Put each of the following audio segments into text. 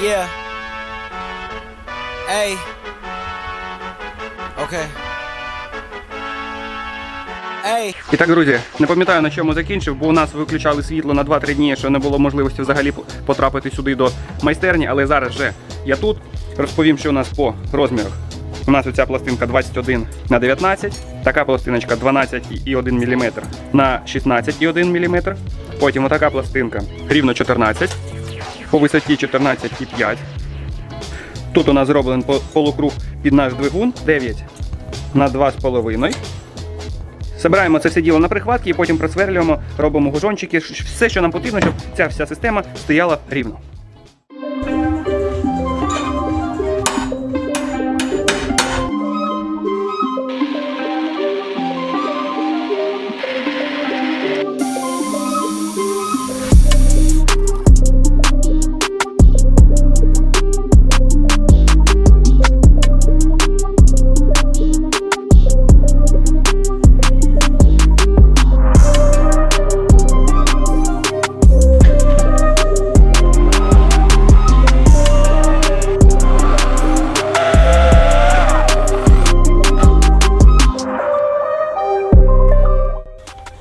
Yeah. Hey. Okay. І так, друзі, не пам'ятаю на чому закінчив, бо у нас виключали світло на 2-3 дні, що не було можливості взагалі потрапити сюди до майстерні, але зараз вже я тут. Розповім, що у нас по розмірах. У нас оця пластинка 21 на 19, така пластиночка 12,1 мм на 16,1 мм. Потім отака пластинка рівно 14, по висоті 14,5. Тут у нас зроблений полукруг під наш двигун 9 на 2,5. Забираємо це все діло на прихватки і потім просверлюємо, робимо гужончики, все, що нам потрібно, щоб ця вся система стояла рівно.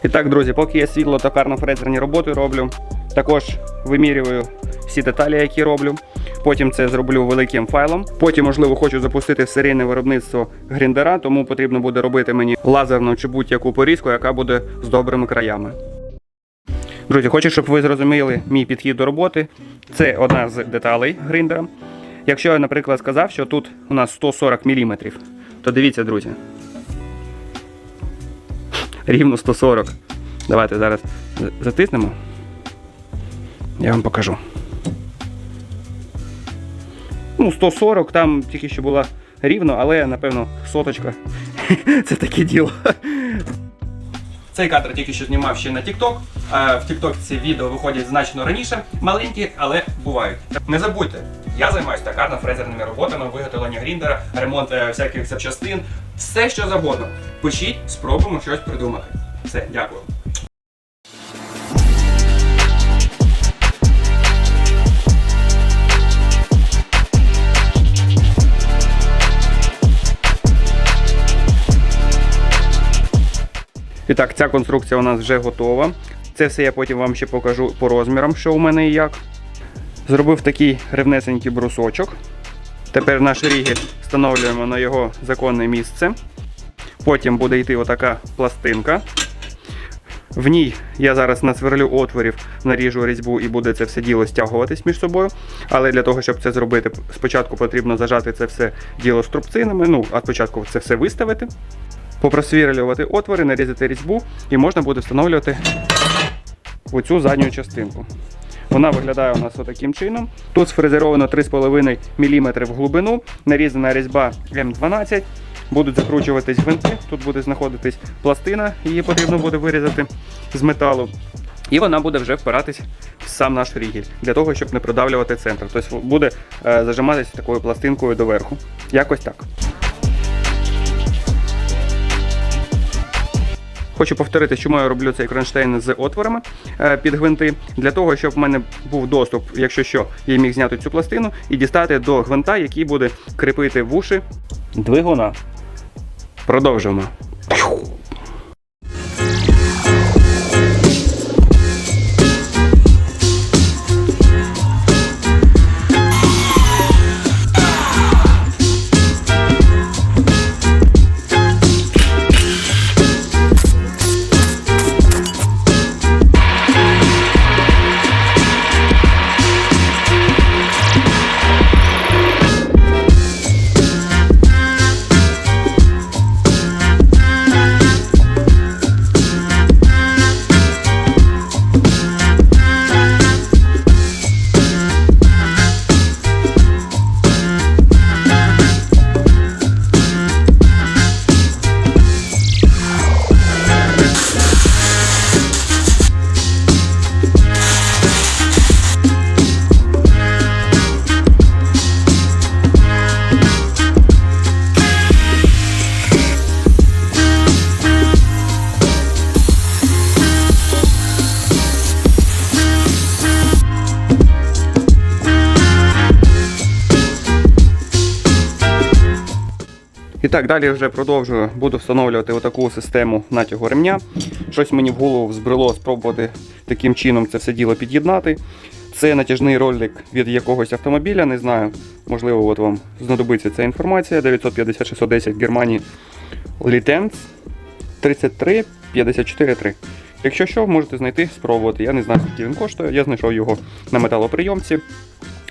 І так, друзі, поки я світло токарно фрезерні роботи роблю, також вимірюю всі деталі, які роблю. Потім це зроблю великим файлом. Потім, можливо, хочу запустити серійне виробництво гріндера, тому потрібно буде робити мені лазерну чи будь-яку порізку, яка буде з добрими краями. Друзі, хочу, щоб ви зрозуміли мій підхід до роботи. Це одна з деталей гриндера. Якщо я, наприклад, сказав, що тут у нас 140 мм, то дивіться, друзі, рівно 140. Давайте зараз затиснемо. Я вам покажу. Ну, 140, там тільки що була рівно, але напевно соточка. Це таке діло. Цей кадр тільки що знімав ще на TikTok. В TikTok ці відео виходять значно раніше, маленькі, але бувають. Не забудьте, я займаюся токарно-фрезерними роботами, виготовлення гріндера, ремонт е, всяких запчастин, все що завгодно. Пишіть, спробуємо щось придумати. Все, дякую. І так, ця конструкція у нас вже готова. Це все я потім вам ще покажу по розмірам, що у мене і як. Зробив такий рівнесенький брусочок. Тепер наш рігель встановлюємо на його законне місце. Потім буде йти отака пластинка. В ній я зараз насверлю отворів, наріжу різьбу і буде це все діло стягуватись між собою. Але для того, щоб це зробити, спочатку потрібно зажати це все діло струбцинами. Ну, а спочатку це все виставити, попросвірлювати отвори, нарізати різьбу і можна буде встановлювати в цю задню частинку. Вона виглядає у нас отаким чином. Тут сфрезеровано 3,5 мм в глибину, нарізана різьба М12. Будуть закручуватись гвинти, тут буде знаходитись пластина, її потрібно буде вирізати з металу. І вона буде вже впиратись в сам наш рігель, для того, щоб не продавлювати центр. Тобто буде е, зажиматися такою пластинкою доверху. Якось так. Хочу повторити, чому я роблю цей кронштейн з отворами е, під гвинти, для того, щоб в мене був доступ, якщо що, я міг зняти цю пластину і дістати до гвинта, який буде кріпити вуші двигуна. Продовжуємо. Так, далі вже продовжую. Буду встановлювати отаку систему натягу ремня. Щось мені в голову збрело спробувати таким чином це все діло під'єднати. Це натяжний ролик від якогось автомобіля, не знаю. Можливо, от вам знадобиться ця інформація. 950 610 Германії Літенц 33 54 3. Якщо що, можете знайти, спробувати. Я не знаю, скільки він коштує. Я знайшов його на металоприйомці.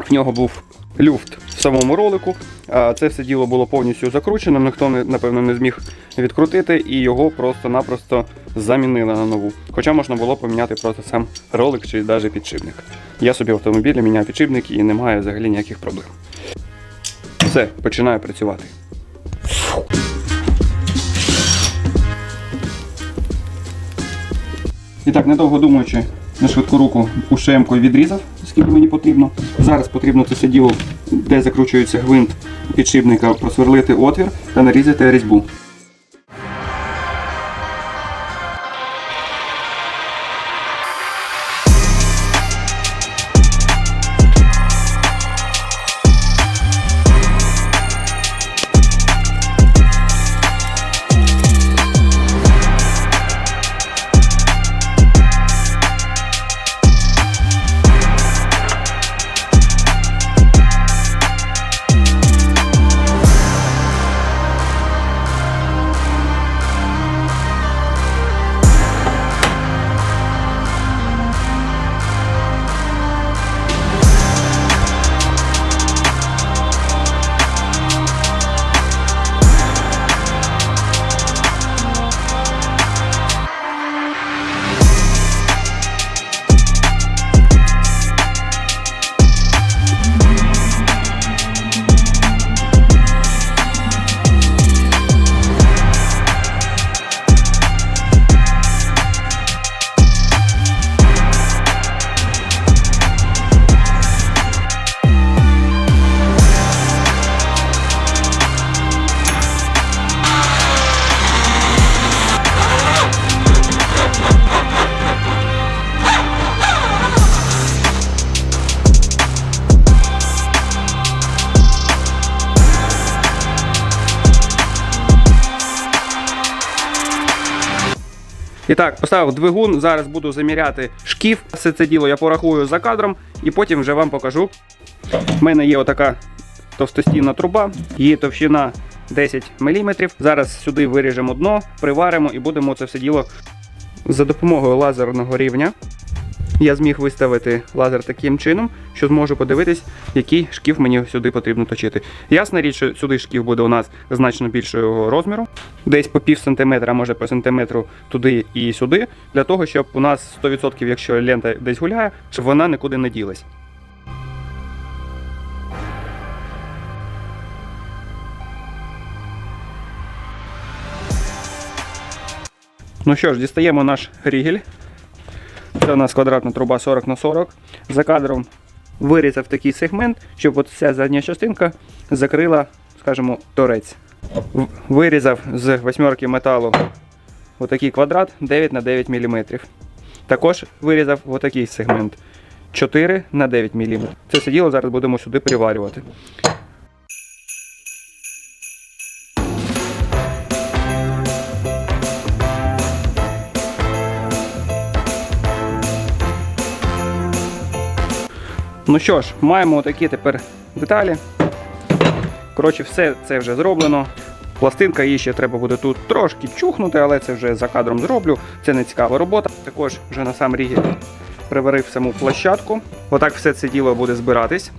В нього був люфт в самому ролику. А Це все діло було повністю закручено, ніхто напевно не зміг відкрутити, і його просто-напросто замінили на нову. Хоча можна було поміняти просто сам ролик чи навіть підшипник. Я собі в автомобілі міняв підшипник і немає взагалі ніяких проблем. Все, починаю працювати. І так, недовго думаючи, на швидку руку ушемкою відрізав, скільки мені потрібно. Зараз потрібно це сиділо, діло, де закручується гвинт підшипника, просверлити отвір та нарізати різьбу. І так, поставив двигун, зараз буду заміряти шкіф. Все це діло я порахую за кадром і потім вже вам покажу. У мене є отака товстостінна труба, її товщина 10 мм. Зараз сюди виріжемо дно, приваримо і будемо це все діло за допомогою лазерного рівня. Я зміг виставити лазер таким чином, що зможу подивитись, який шкіф мені сюди потрібно точити. Ясна річ, що сюди шкіф буде у нас значно більшого розміру, десь по пів сантиметра, може по сантиметру туди і сюди, для того, щоб у нас 100%, якщо лента десь гуляє, щоб вона нікуди не ділась. Ну що ж, дістаємо наш рігель. Це у нас квадратна труба 40 на 40. За кадром вирізав такий сегмент, щоб от ця задня частинка закрила, скажімо, торець. Вирізав з восьмерки металу отакий квадрат 9 на 9 мм. Також вирізав отакий сегмент 4 на 9 мм. Це все діло зараз будемо сюди приварювати. Ну що ж, маємо такі тепер деталі. Коротше, все це вже зроблено. Пластинка її ще треба буде тут трошки чухнути, але це вже за кадром зроблю. Це не цікава робота. Також вже на сам рігі приварив саму площадку. Отак все це діло буде збиратись.